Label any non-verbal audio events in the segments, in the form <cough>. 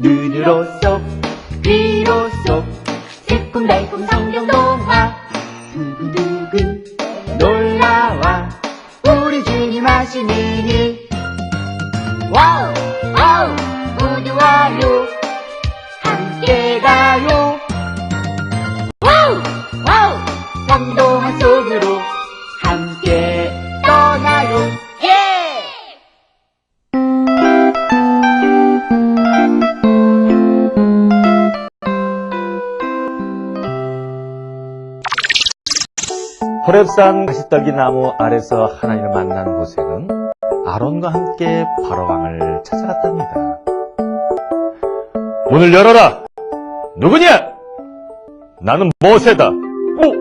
눈으로 쏙 귀로 쏙 새콤달콤 성경 동화. 두근두근 놀라와. 우리 주님 하시는 일. 와우 와우. 모두 와요. 함께 가요. 와우 와우. 성동화 속으로 호랩산 가시떨기 나무 아래서 하나님을 만난 모세는 아론과 함께 바로왕을 찾아갔답니다. 문을 열어라! 누구냐? 나는 모세다. 모,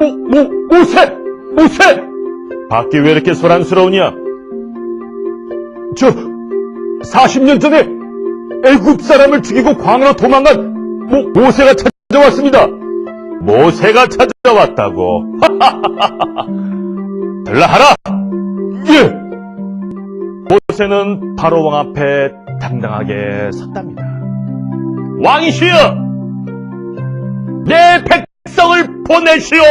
모, 모, 모세! 모세! 밖이 왜 이렇게 소란스러우냐? 저, 40년 전에 애굽 사람을 죽이고 광으로 도망간 모, 모세가 찾아왔습니다. 모세가 찾아왔다고. <laughs> 들라하라! 예! 모세는 바로 왕 앞에 당당하게 섰답니다. 왕이시여! 내 백성을 보내시오!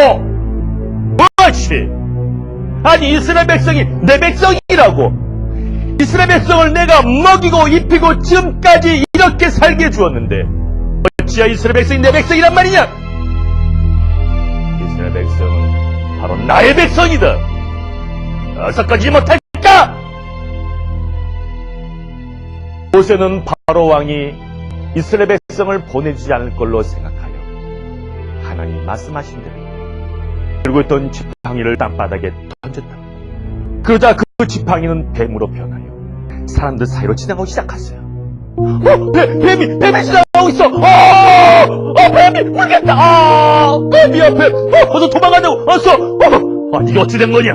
무엇이? 아니, 이스라엘 백성이 내 백성이라고! 이스라엘 백성을 내가 먹이고 입히고 지금까지 이렇게 살게 해주었는데, 어찌야 이스라엘 백성이 내 백성이란 말이냐? 백성은 바로 나의 백성이다. 어서 꺼지지 못할까? 모세는 바로 왕이 이스라엘 백성을 보내주지 않을 걸로 생각하여 하나님 말씀하신 대로 들고 있던 지팡이를 땅바닥에 던졌다. 그러자 그 지팡이는 뱀으로 변하여 사람들 사이로 지나가기 시작했어요. 어, 뱀, 뱀이, 뱀이 지나 가고 있어! 어, 어, 뱀이 울겠다! 아, 뱀이야, 뱀! 어, 어서 도망가자고! 어서! 어, 아, 이거 어찌 된 거냐?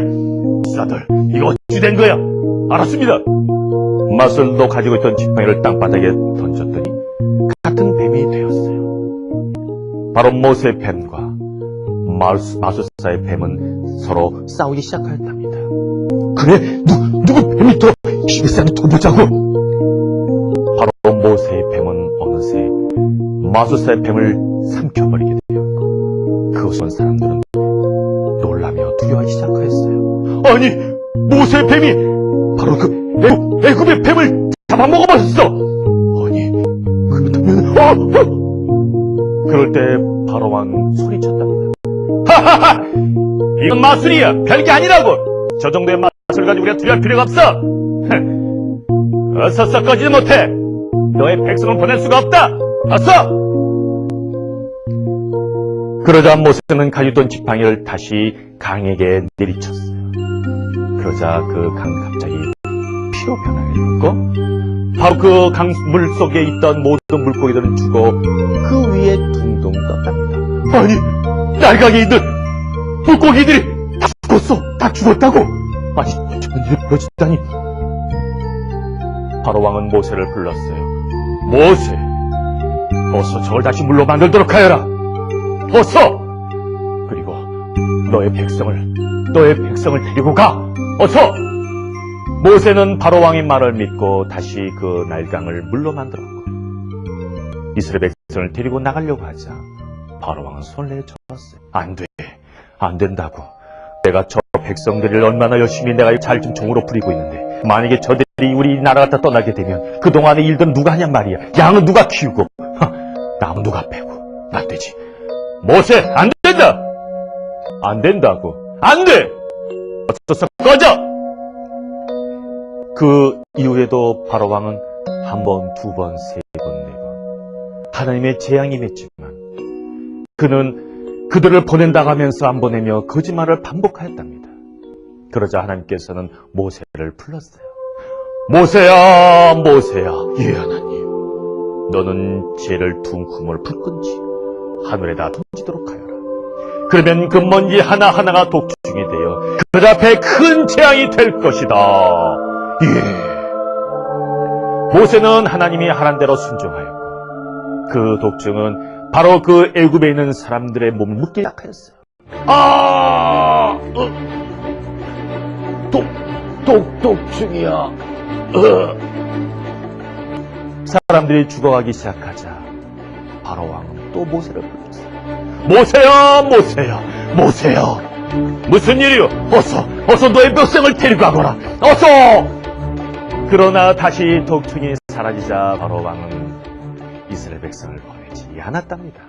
사들, 이거 어찌 된 거야? 알았습니다. 마술도 가지고 있던 지팡이를 땅바닥에 던졌더니 같은 뱀이 되었어요. 바로 모세 뱀과 마술, 마술사의 뱀은 서로 싸우기 시작하였답니다. 그래, 누, 누구 뱀이 더 힘이 세는 둬보자고! 마술사의 뱀을 삼켜버리게 되어 그것을 본 사람들은 놀라며 두려워하기 시작하였어요. 아니, 모세의 뱀이 바로 그 애굽, 애굽의 뱀을 잡아먹어버렸어! 아니, 그렇다면, 어, 어! 그럴 때 바로왕 소리쳤답니다. 하하하! 이건 마술이야! 별게 아니라고! 저 정도의 마술 가지고 우리가 두려울 필요가 없어! 어서 썩어지지 못해! 너의 백성을 보낼 수가 없다! 어서! 그러자 모세는 가지던 지팡이를 다시 강에게 내리쳤어요. 그러자 그 강 갑자기 피로 변하게 되었고, 바로 그 강 물 속에 있던 모든 물고기들은 죽어 그 위에 둥둥 떴답니다. 아니, 있는 물고기들이 다 죽었어! 다 죽었다고! 아니, 벌어졌다니. 바로 왕은 모세를 불렀어요. 모세, 어서 저걸 다시 물로 만들도록 하여라. 어서! 그리고 너의 백성을, 너의 백성을 데리고 가! 어서! 모세는 바로 왕의 말을 믿고 다시 그 날강을 물로 만들었고, 이스라엘 백성을 데리고 나가려고 하자, 바로 왕은 손을 내저었어요. 안 돼. 안 된다고. 내가 저 백성들을 얼마나 열심히 내가 잘좀 종으로 부리고 있는데, 만약에 저들이 우리 나라 갖다 떠나게 되면, 그동안의 일들은 누가 하냔 말이야. 양은 누가 키우고, 남은 누가 빼고. 안 되지. 모세, 안 된다! 안 된다고. 안 돼! 어서 꺼져! 그 이후에도 바로 왕은 한 번, 두 번, 세 번, 네 번. 하나님의 재앙이 맺지만, 그는 그들을 보낸다고 하면서 안 보내며 거짓말을 반복하였답니다. 그러자 하나님께서는 모세를 불렀어요. 모세야, 모세야, 예, 하나님. 너는 죄를 둥금을 불끈지 하늘에다 던지도록 하여라. 그러면 그 먼지 하나하나가 독중이 되어 그 앞에 큰 재앙이 될 것이다. 예. 모세는 하나님이 하란 대로 순종하였고 그 독중은 바로 그 애굽에 있는 사람들의 몸을 묶기 시작하였어요. 아, 어, 독, 독, 독중이야. 어. 사람들이 죽어가기 시작하자 바로 왕은 또 모세를 불렀어요. 모세야, 모세야, 모세야. 무슨 일이요? 어서, 어서 너의 백성을 데리고 가거라. 어서! 그러나 다시 독충이 사라지자 바로 왕은 이스라엘 백성을 보내지 않았답니다.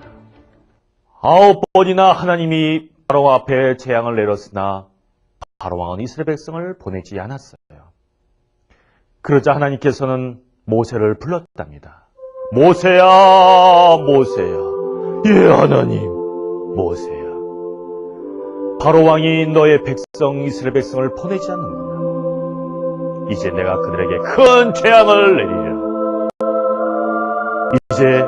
아홉 번이나 하나님이 바로 앞에 재앙을 내렸으나 바로 왕은 이스라엘 백성을 보내지 않았어요. 그러자 하나님께서는 모세를 불렀답니다. 모세야, 모세야. 예, 하나님, 모세야. 바로 왕이 너의 백성 이스라엘 백성을 보내지 않는구나. 이제 내가 그들에게 큰 재앙을 내리리라. 이제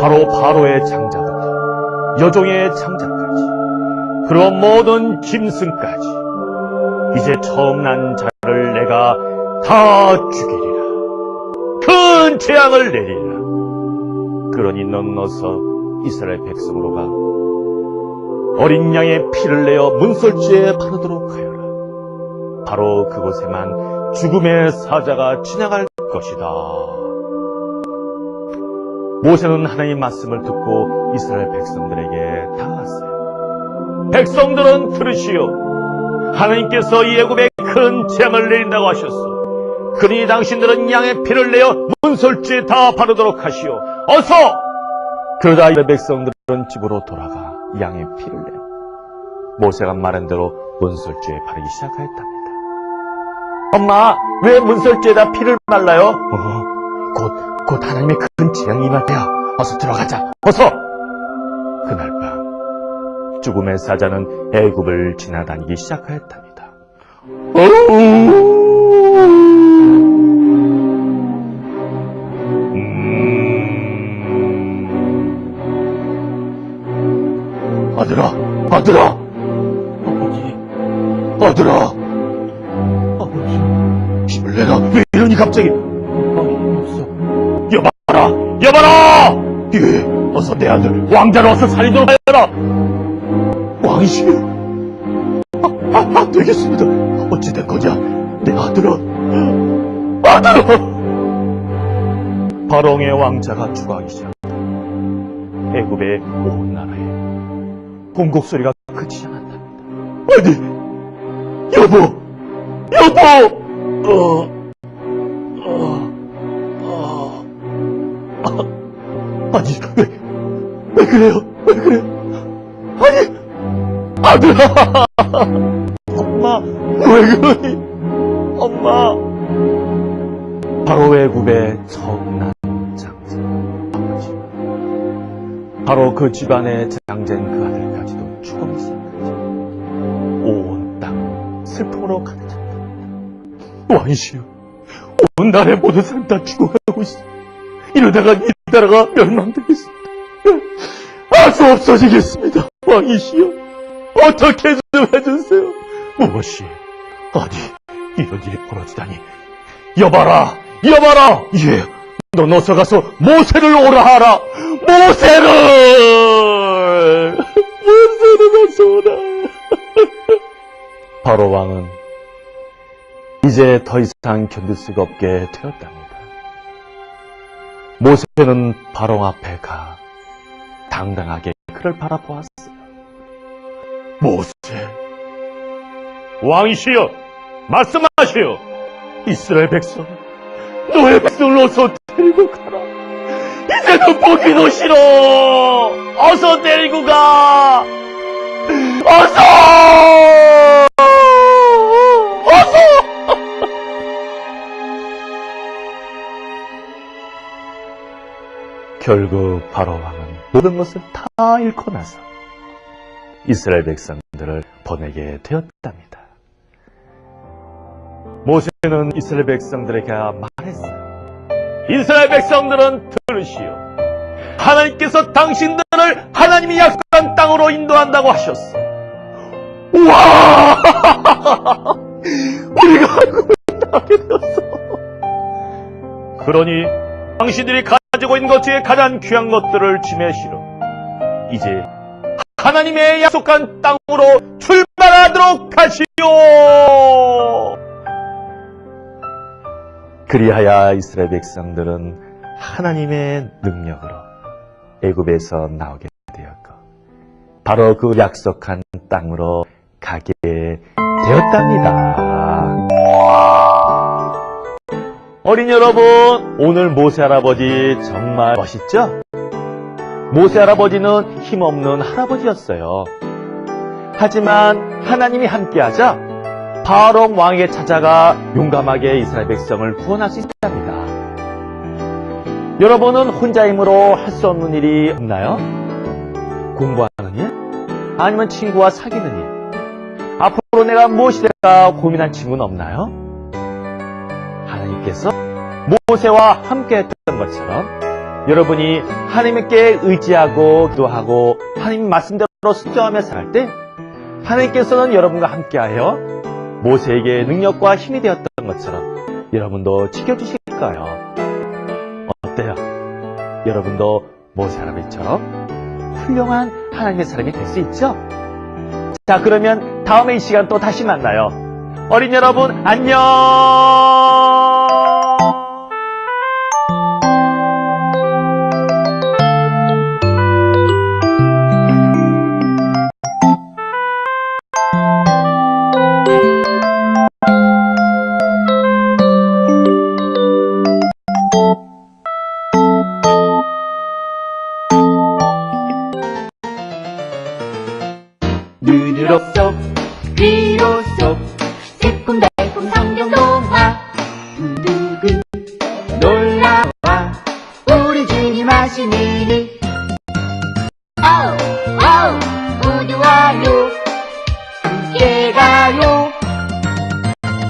바로 바로의 장자부터 여종의 장자까지 그리고 모든 짐승까지 이제 처음 난 자를 내가 다 죽이리라. 큰 재앙을 내리리라. 그러니 넌 어서 이스라엘 백성으로 가 어린 양의 피를 내어 문설주에 바르도록 하여라. 바로 그곳에만 죽음의 사자가 지나갈 것이다. 모세는 하나님 말씀을 듣고 이스라엘 백성들에게 다가갔어요. 백성들은 들으시오. 하나님께서 이 애굽에 큰 재앙을 내린다고 하셨소. 그러니 당신들은 양의 피를 내어 문설주에 다 바르도록 하시오. 어서! 그러자 이스라엘 백성들은 집으로 돌아가 양의 피를 내어 모세가 말한 대로 문설주에 바르기 시작하였답니다. 엄마, 왜 문설주에다 피를 말라요? 어, 곧, 곧 하나님의 큰 재앙이 임할 때야. 어서 들어가자. 어서! 그날 밤, 죽음의 사자는 애굽을 지나다니기 시작하였답니다. 음... 아들아, 아들아! 아버지, 아들아! 아버지, 힘을 내라. 왜 이러니 갑자기? 없어. 여봐라, 여봐라! 예, 어서 내 아들 왕자로 어서 살리도록 하여라. 왕이시여? 아, 아, 안 되겠습니다. 어찌된 거냐? 내 아들아, 아들아! 바롱의 왕자가 죽어가기 시작했다. 애굽의 온 나라에 공곡 소리가 그치지 않았답니다. 아니, 여보, 여보! 어, 어, 어, 아, 아니, 왜, 왜 그래요? 왜 그래요? 아니, 아들아! 엄마, 왜 그러니? 엄마! 바로 애굽의 처음난 장자, 아버지. 바로 그 집안의 장자 슬픔으로 가득 찼다. 왕이시여, 온 나라의 모든 사람 다 죽어가고 있어. 이러다가 이 나라가 멸망되겠습니다. 알수 없어지겠습니다. 왕이시여, 어떻게 좀 해주세요. 무엇이? 아니, 이런 일이 벌어지다니. 여봐라, 여봐라! 예, 넌 어서 가서 모세를 오라 하라! 모세를! 모세를 어서 오라! 바로 왕은 이제 더 이상 견딜 수가 없게 되었답니다. 모세는 바로 앞에 가 당당하게 그를 바라보았어요. 모세, 왕이시여, 말씀하시오. 이스라엘 백성, 너의 백성을 어서 데리고 가라. 이제는 보기도 싫어. 어서 데리고 가. 어서! 결국 바로 왕은 모든 것을 다 잃고 나서 이스라엘 백성들을 보내게 되었답니다. 모세는 이스라엘 백성들에게 말했어요. 이스라엘 백성들은 들으시오. 하나님께서 당신들을 하나님이 약속한 땅으로 인도한다고 하셨어. 와! <laughs> 우리가 한국을 당하게 되었어. 그러니 당신들이 가 지고 있는 것 중에 가장 귀한 것들을 짐에 실어 이제 하나님의 약속한 땅으로 출발하도록 하시오. 그리하여 이스라엘 백성들은 하나님의 능력으로 애굽에서 나오게 되었고 바로 그 약속한 땅으로 가게 되었답니다. 어린 여러분, 오늘 모세 할아버지 정말 멋있죠? 모세 할아버지는 힘없는 할아버지였어요. 하지만 하나님이 함께하자 바로 왕에게 찾아가 용감하게 이스라엘 백성을 구원할 수 있답니다. 여러분은 혼자 힘으로 할 수 없는 일이 없나요? 공부하는 일? 아니면 친구와 사귀는 일? 앞으로 내가 무엇이 될까 고민한 친구는 없나요? 하나님께서 모세와 함께 했던 것처럼 여러분이 하나님께 의지하고 기도하고 하나님 말씀대로 순종하며 살할 때 하나님께서는 여러분과 함께하여 모세에게 능력과 힘이 되었던 것처럼 여러분도 지켜주실 거예요. 어때요? 여러분도 모세 할아버지처럼 훌륭한 하나님의 사람이 될 수 있죠? 자, 그러면 다음에 이 시간 또 다시 만나요. 어린 여러분, 안녕! 일 아우 아우 모두 와요. 함께 가요.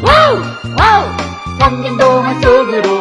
와우 와우 성경동화 속으로